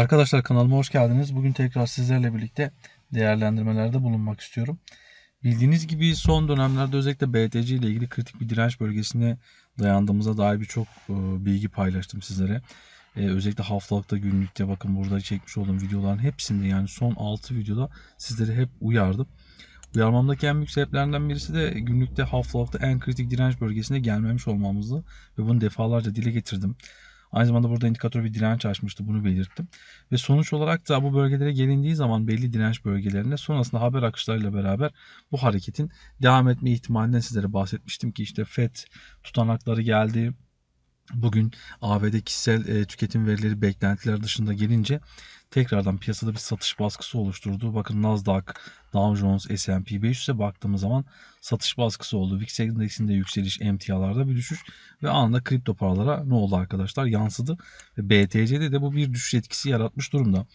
Arkadaşlar kanalıma hoş geldiniz. Bugün tekrar sizlerle birlikte değerlendirmelerde bulunmak istiyorum. Bildiğiniz gibi son dönemlerde özellikle BTC ile ilgili kritik bir direnç bölgesine dayandığımıza dair birçok e, bilgi paylaştım sizlere. E, özellikle haftalıkta günlükte bakın burada çekmiş olduğum videoların hepsinde yani son 6 videoda sizleri hep uyardım. Uyarmamdaki en büyük sebeplerinden birisi de günlükte haftalıkta en kritik direnç bölgesine gelmemiş olmamızdı. Ve bunu defalarca dile getirdim. Aynı zamanda burada indikatör bir direnç açmıştı. Bunu belirttim. Ve sonuç olarak da bu bölgelere gelindiği zaman belli direnç bölgelerinde sonrasında haber akışlarıyla beraber bu hareketin devam etme ihtimalinden sizlere bahsetmiştim ki işte FED tutanakları geldi. Bugün ABD kişisel e, tüketim verileri beklentiler dışında gelince tekrardan piyasada bir satış baskısı oluşturdu. Bakın Nasdaq, Dow Jones, S&P 500'e baktığımız zaman satış baskısı oldu. VIX endeksinde yükseliş, emtialarda bir düşüş ve anında kripto paralara ne oldu arkadaşlar? Yansıdı ve BTC'de de bu bir düşüş etkisi yaratmış durumda.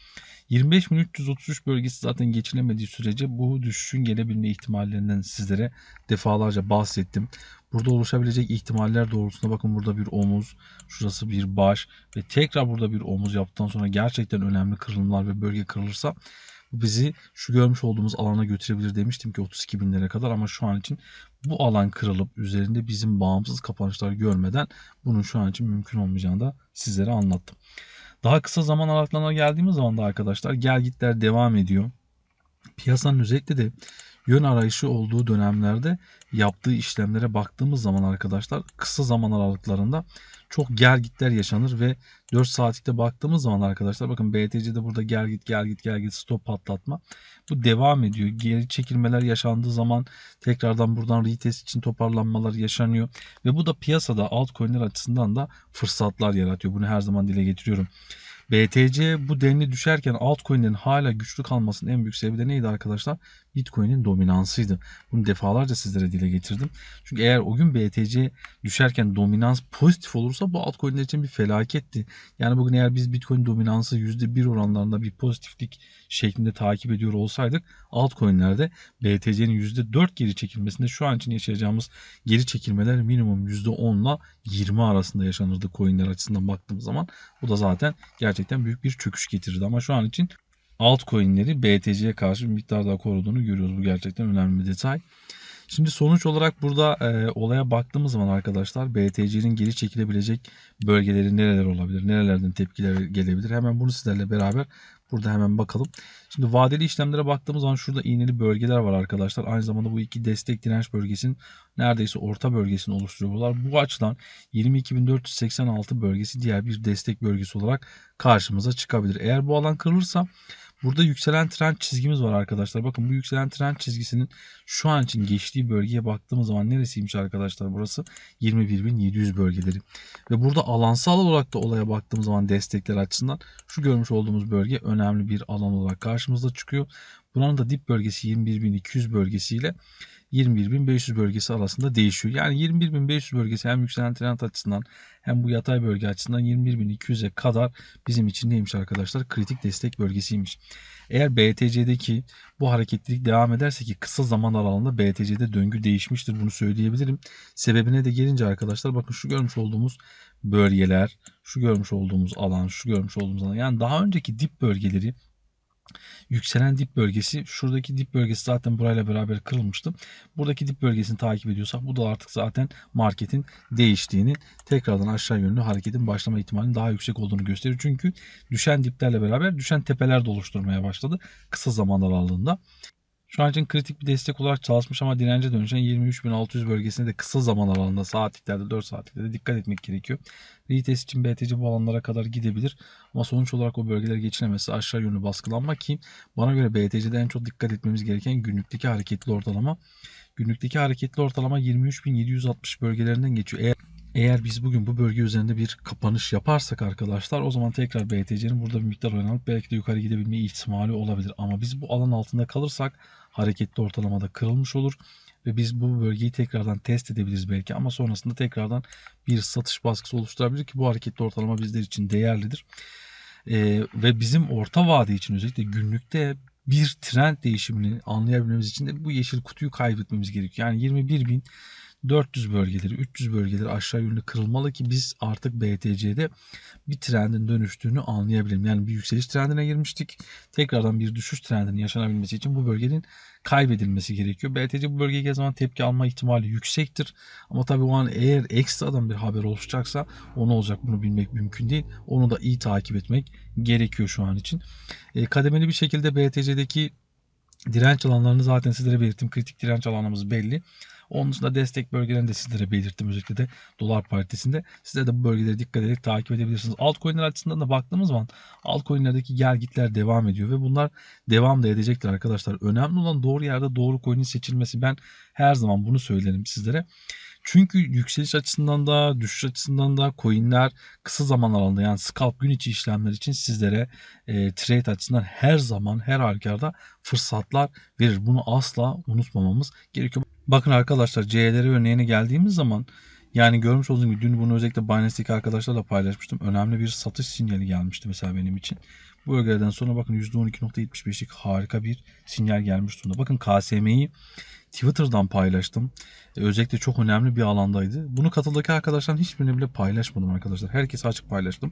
25.333 bölgesi zaten geçilemediği sürece bu düşüşün gelebilme ihtimallerinden sizlere defalarca bahsettim. Burada oluşabilecek ihtimaller doğrultusunda bakın burada bir omuz, şurası bir baş ve tekrar burada bir omuz yaptıktan sonra gerçekten önemli kırılımlar ve bölge kırılırsa bizi şu görmüş olduğumuz alana götürebilir demiştim ki 32 binlere kadar ama şu an için bu alan kırılıp üzerinde bizim bağımsız kapanışlar görmeden bunun şu an için mümkün olmayacağını da sizlere anlattım. Daha kısa zaman aralıklarına geldiğimiz zaman da arkadaşlar gel gitler devam ediyor. Piyasanın özellikle de yön arayışı olduğu dönemlerde yaptığı işlemlere baktığımız zaman arkadaşlar kısa zaman aralıklarında çok gel gitler yaşanır ve 4 saatlikte baktığımız zaman arkadaşlar bakın BTC'de burada gel git gel git gel git stop patlatma bu devam ediyor. Geri çekilmeler yaşandığı zaman tekrardan buradan retest için toparlanmalar yaşanıyor ve bu da piyasada altcoin'ler açısından da fırsatlar yaratıyor. Bunu her zaman dile getiriyorum. BTC bu denli düşerken altcoin'lerin hala güçlü kalmasının en büyük sebebi de neydi arkadaşlar? Bitcoin'in dominansıydı. Bunu defalarca sizlere dile getirdim. Çünkü eğer o gün BTC düşerken dominans pozitif olursa bu altcoin'ler için bir felaketti. Yani bugün eğer biz Bitcoin dominansı %1 oranlarında bir pozitiflik şeklinde takip ediyor olsaydık altcoin'lerde BTC'nin %4 geri çekilmesinde şu an için yaşayacağımız geri çekilmeler minimum %10 ile 20 arasında yaşanırdı coin'ler açısından baktığımız zaman. Bu da zaten gerçekten büyük bir çöküş getirdi ama şu an için altcoin'leri BTC'ye karşı bir miktar daha koruduğunu görüyoruz. Bu gerçekten önemli bir detay. Şimdi sonuç olarak burada e, olaya baktığımız zaman arkadaşlar BTC'nin geri çekilebilecek bölgeleri nereler olabilir? Nerelerden tepkiler gelebilir? Hemen bunu sizlerle beraber burada hemen bakalım. Şimdi vadeli işlemlere baktığımız zaman şurada iğneli bölgeler var arkadaşlar. Aynı zamanda bu iki destek direnç bölgesinin neredeyse orta bölgesini oluşturuyorlar. Bu açıdan 22.486 bölgesi diğer bir destek bölgesi olarak karşımıza çıkabilir. Eğer bu alan kırılırsa Burada yükselen trend çizgimiz var arkadaşlar. Bakın bu yükselen trend çizgisinin şu an için geçtiği bölgeye baktığımız zaman neresiymiş arkadaşlar burası? 21.700 bölgeleri. Ve burada alansal olarak da olaya baktığımız zaman destekler açısından şu görmüş olduğumuz bölge önemli bir alan olarak karşımıza çıkıyor. Buranın da dip bölgesi 21.200 bölgesiyle 21.500 bölgesi arasında değişiyor. Yani 21.500 bölgesi hem yükselen trend açısından hem bu yatay bölge açısından 21.200'e kadar bizim için neymiş arkadaşlar? Kritik destek bölgesiymiş. Eğer BTC'deki bu hareketlilik devam ederse ki kısa zaman aralığında BTC'de döngü değişmiştir bunu söyleyebilirim. Sebebine de gelince arkadaşlar bakın şu görmüş olduğumuz bölgeler, şu görmüş olduğumuz alan, şu görmüş olduğumuz alan yani daha önceki dip bölgeleri yükselen dip bölgesi şuradaki dip bölgesi zaten burayla beraber kırılmıştı. Buradaki dip bölgesini takip ediyorsak bu da artık zaten marketin değiştiğini tekrardan aşağı yönlü hareketin başlama ihtimalinin daha yüksek olduğunu gösteriyor. Çünkü düşen diplerle beraber düşen tepeler de oluşturmaya başladı kısa zaman aralığında. Şu an için kritik bir destek olarak çalışmış ama dirence dönüşen 23.600 bölgesinde de kısa zaman aralığında saatliklerde 4 saatliklerde dikkat etmek gerekiyor. Retest için BTC bu alanlara kadar gidebilir ama sonuç olarak o bölgeler geçinemezse aşağı yönlü baskılanma ki bana göre BTC'de en çok dikkat etmemiz gereken günlükteki hareketli ortalama. Günlükteki hareketli ortalama 23.760 bölgelerinden geçiyor. Eğer eğer biz bugün bu bölge üzerinde bir kapanış yaparsak arkadaşlar o zaman tekrar BTC'nin burada bir miktar oynanıp belki de yukarı gidebilme ihtimali olabilir. Ama biz bu alan altında kalırsak hareketli ortalamada kırılmış olur ve biz bu bölgeyi tekrardan test edebiliriz belki ama sonrasında tekrardan bir satış baskısı oluşturabilir ki bu hareketli ortalama bizler için değerlidir. Ee, ve bizim orta vade için özellikle günlükte bir trend değişimini anlayabilmemiz için de bu yeşil kutuyu kaybetmemiz gerekiyor. Yani 21 bin 400 bölgeleri, 300 bölgeleri aşağı yönlü kırılmalı ki biz artık BTC'de bir trendin dönüştüğünü anlayabilirim. Yani bir yükseliş trendine girmiştik. Tekrardan bir düşüş trendinin yaşanabilmesi için bu bölgenin kaybedilmesi gerekiyor. BTC bu bölgeye zaman tepki alma ihtimali yüksektir. Ama tabii o an eğer ekstradan bir haber oluşacaksa o ne olacak bunu bilmek mümkün değil. Onu da iyi takip etmek gerekiyor şu an için. E, kademeli bir şekilde BTC'deki direnç alanlarını zaten sizlere belirttim. Kritik direnç alanımız belli. Onun dışında destek bölgelerini de sizlere belirttim özellikle de dolar paritesinde. Sizler de bu bölgeleri dikkat ederek takip edebilirsiniz. Altcoin'ler açısından da baktığımız zaman altcoin'lerdeki gelgitler devam ediyor ve bunlar devam da edecektir arkadaşlar. Önemli olan doğru yerde doğru coin'in seçilmesi. Ben her zaman bunu söylerim sizlere. Çünkü yükseliş açısından da düşüş açısından da coinler kısa zaman aralığında yani scalp gün içi işlemler için sizlere e, trade açısından her zaman her halükarda fırsatlar verir. Bunu asla unutmamamız gerekiyor. Bakın arkadaşlar C'lere örneğine geldiğimiz zaman yani görmüş olduğunuz gibi dün bunu özellikle Binance'deki arkadaşlarla paylaşmıştım. Önemli bir satış sinyali gelmişti mesela benim için. Bu bölgeden sonra bakın %12.75'lik harika bir sinyal gelmiş durumda. Bakın KSM'yi Twitter'dan paylaştım. E, özellikle çok önemli bir alandaydı. Bunu katıldaki arkadaşlar hiçbirini bile paylaşmadım arkadaşlar. Herkese açık paylaştım.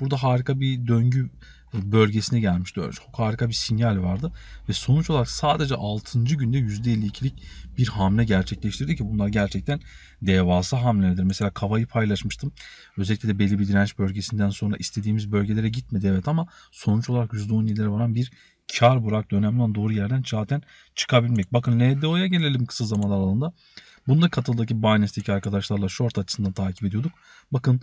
Burada harika bir döngü bölgesine gelmişti. Çok harika bir sinyal vardı. Ve sonuç olarak sadece 6. günde %52'lik bir hamle gerçekleştirdi ki bunlar gerçekten devasa hamlelerdir. Mesela Kava'yı paylaşmıştım. Özellikle de belli bir direnç bölgesinden sonra istediğimiz bölgelere gitmedi evet ama sonuç olarak %17'lere varan bir kar bıraktı. Önemli olan doğru yerden zaten çıkabilmek. Bakın LDO'ya gelelim kısa zaman aralığında. Bunda katıldaki Binance'deki arkadaşlarla short açısından takip ediyorduk. Bakın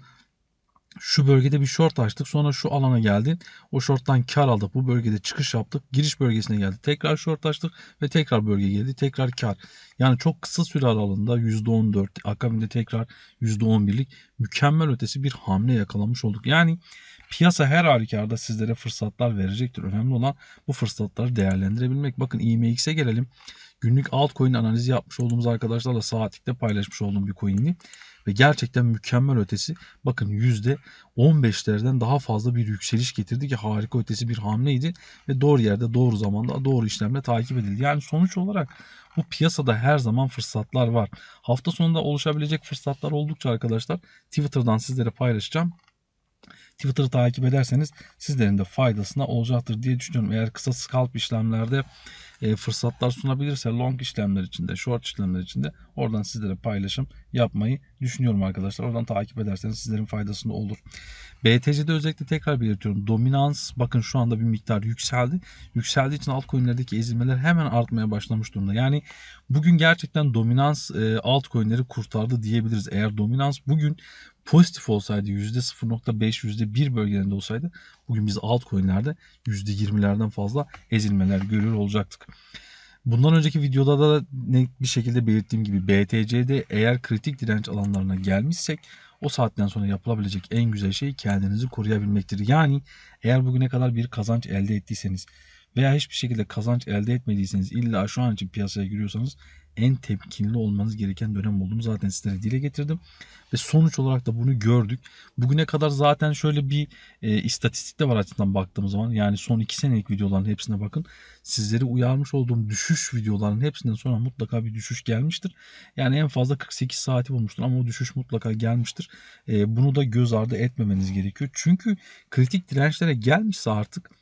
şu bölgede bir short açtık. Sonra şu alana geldi. O shorttan kar aldık. Bu bölgede çıkış yaptık. Giriş bölgesine geldi. Tekrar short açtık ve tekrar bölge geldi. Tekrar kar. Yani çok kısa süre aralığında %14 akabinde tekrar %11'lik mükemmel ötesi bir hamle yakalamış olduk. Yani piyasa her halükarda sizlere fırsatlar verecektir. Önemli olan bu fırsatları değerlendirebilmek. Bakın IMX'e gelelim. Günlük altcoin analizi yapmış olduğumuz arkadaşlarla saatlikte paylaşmış olduğum bir coin'i. Ve gerçekten mükemmel ötesi bakın %15'lerden daha fazla bir yükseliş getirdi ki harika ötesi bir hamleydi. Ve doğru yerde doğru zamanda doğru işlemle takip edildi. Yani sonuç olarak bu piyasada her zaman fırsatlar var. Hafta sonunda oluşabilecek fırsatlar oldukça arkadaşlar Twitter'dan sizlere paylaşacağım. Twitter'ı takip ederseniz sizlerin de faydasına olacaktır diye düşünüyorum. Eğer kısa scalp işlemlerde e, fırsatlar sunabilirse long işlemler içinde, short işlemler içinde oradan sizlere paylaşım yapmayı düşünüyorum arkadaşlar. Oradan takip ederseniz sizlerin faydasında olur. BTC'de özellikle tekrar belirtiyorum. Dominans bakın şu anda bir miktar yükseldi. Yükseldiği için altcoin'lerdeki ezilmeler hemen artmaya başlamış durumda. Yani bugün gerçekten dominans e, altcoin'leri kurtardı diyebiliriz. Eğer dominans bugün pozitif olsaydı %0.5 %1 bölgelerinde olsaydı bugün biz altcoin'lerde %20'lerden fazla ezilmeler görüyor olacaktık. Bundan önceki videoda da net bir şekilde belirttiğim gibi BTC'de eğer kritik direnç alanlarına gelmişsek o saatten sonra yapılabilecek en güzel şey kendinizi koruyabilmektir. Yani eğer bugüne kadar bir kazanç elde ettiyseniz veya hiçbir şekilde kazanç elde etmediyseniz illa şu an için piyasaya giriyorsanız en temkinli olmanız gereken dönem olduğunu zaten sizlere dile getirdim. Ve sonuç olarak da bunu gördük. Bugüne kadar zaten şöyle bir e, istatistik de var açısından baktığımız zaman. Yani son 2 senelik videoların hepsine bakın. Sizleri uyarmış olduğum düşüş videolarının hepsinden sonra mutlaka bir düşüş gelmiştir. Yani en fazla 48 saati bulmuştur ama o düşüş mutlaka gelmiştir. E, bunu da göz ardı etmemeniz gerekiyor. Çünkü kritik dirençlere gelmişse artık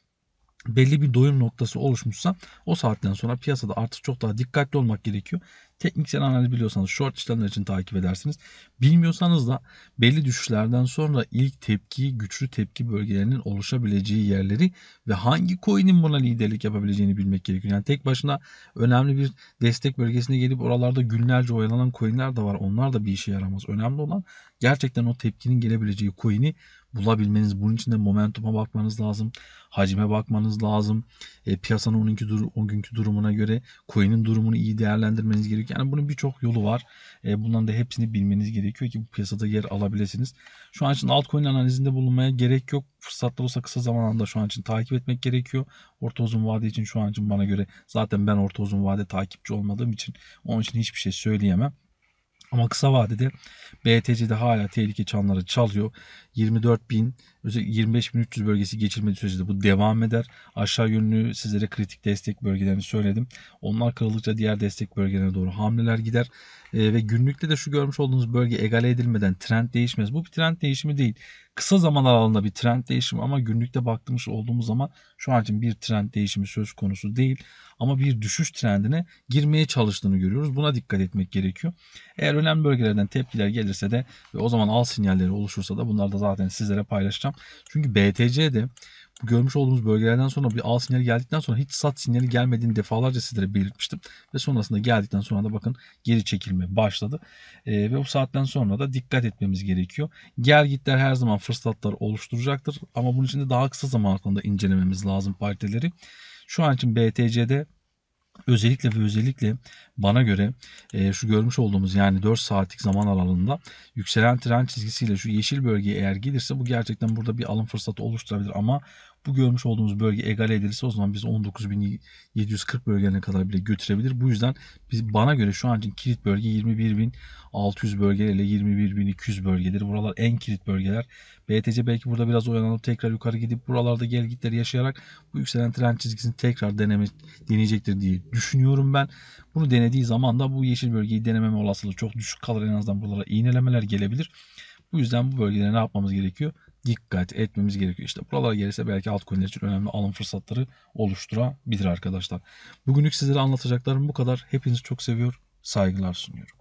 belli bir doyum noktası oluşmuşsa o saatten sonra piyasada artık çok daha dikkatli olmak gerekiyor. Tekniksel analiz biliyorsanız short işlemler için takip edersiniz. Bilmiyorsanız da belli düşüşlerden sonra ilk tepki, güçlü tepki bölgelerinin oluşabileceği yerleri ve hangi coin'in buna liderlik yapabileceğini bilmek gerekiyor. Yani tek başına önemli bir destek bölgesine gelip oralarda günlerce oyalanan coin'ler de var. Onlar da bir işe yaramaz. Önemli olan gerçekten o tepkinin gelebileceği coin'i bulabilmeniz. Bunun için de momentuma bakmanız lazım. Hacime bakmanız lazım. E, piyasanın 12 dur o günkü durumuna göre coin'in durumunu iyi değerlendirmeniz gerekiyor. Yani bunun birçok yolu var. E, bundan da hepsini bilmeniz gerekiyor ki bu piyasada yer alabilirsiniz. Şu an için altcoin analizinde bulunmaya gerek yok. Fırsatlar olsa kısa zamanda şu an için takip etmek gerekiyor. Orta uzun vade için şu an için bana göre zaten ben orta uzun vade takipçi olmadığım için onun için hiçbir şey söyleyemem. Ama kısa vadede BTC'de hala tehlike çanları çalıyor. 24.000 özellikle 25.300 bölgesi geçilmediği sürece de bu devam eder. Aşağı yönlü sizlere kritik destek bölgelerini söyledim. Onlar kırıldıkça diğer destek bölgelerine doğru hamleler gider. Ee, ve günlükte de şu görmüş olduğunuz bölge egale edilmeden trend değişmez. Bu bir trend değişimi değil. Kısa zaman aralığında bir trend değişimi ama günlükte baktığımız olduğumuz zaman şu an için bir trend değişimi söz konusu değil. Ama bir düşüş trendine girmeye çalıştığını görüyoruz. Buna dikkat etmek gerekiyor. Eğer önemli bölgelerden tepkiler gelirse de ve o zaman al sinyalleri oluşursa da bunları da zaten sizlere paylaşacağım. Çünkü BTC'de görmüş olduğumuz bölgelerden sonra bir al sinyali geldikten sonra hiç sat sinyali gelmediğini defalarca sizlere belirtmiştim. Ve sonrasında geldikten sonra da bakın geri çekilme başladı. Ee, ve bu saatten sonra da dikkat etmemiz gerekiyor. Gel gitler her zaman fırsatlar oluşturacaktır. Ama bunun için de daha kısa zaman aralığında incelememiz lazım pariteleri. Şu an için BTC'de özellikle ve özellikle bana göre e, şu görmüş olduğumuz yani 4 saatlik zaman aralığında yükselen trend çizgisiyle şu yeşil bölgeye eğer gelirse bu gerçekten burada bir alım fırsatı oluşturabilir. Ama bu görmüş olduğumuz bölge egale edilirse o zaman biz 19.740 bölgelerine kadar bile götürebilir. Bu yüzden biz bana göre şu an için kilit bölge 21.600 bölgeleriyle 21.200 bölgeleri. Buralar en kilit bölgeler. BTC belki burada biraz oyalanıp tekrar yukarı gidip buralarda gel gitleri yaşayarak bu yükselen trend çizgisini tekrar deneme, deneyecektir diye düşünüyorum ben. Bunu denediği zaman da bu yeşil bölgeyi denememe olasılığı çok düşük kalır. En azından buralara iğnelemeler gelebilir. Bu yüzden bu bölgelere ne yapmamız gerekiyor? Dikkat etmemiz gerekiyor. İşte buralara gelirse belki altcoin'ler için önemli alım fırsatları oluşturabilir arkadaşlar. Bugünlük sizlere anlatacaklarım bu kadar. Hepinizi çok seviyor. Saygılar sunuyorum.